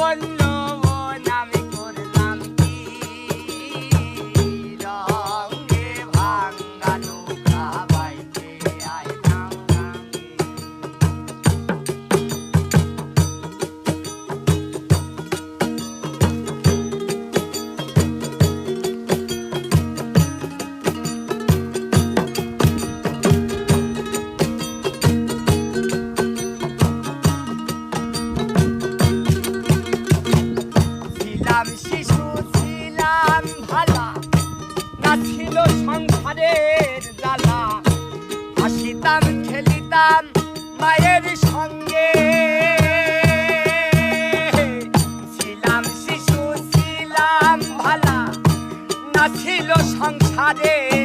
one শিশু ছিলাম ভালা। না ছিল সংসারের লালা হাসিতাম, খেলিতাম মায়ের সঙ্গে। ছিলাম শিশু, ছিলাম ভালা। না ছিল সংসারের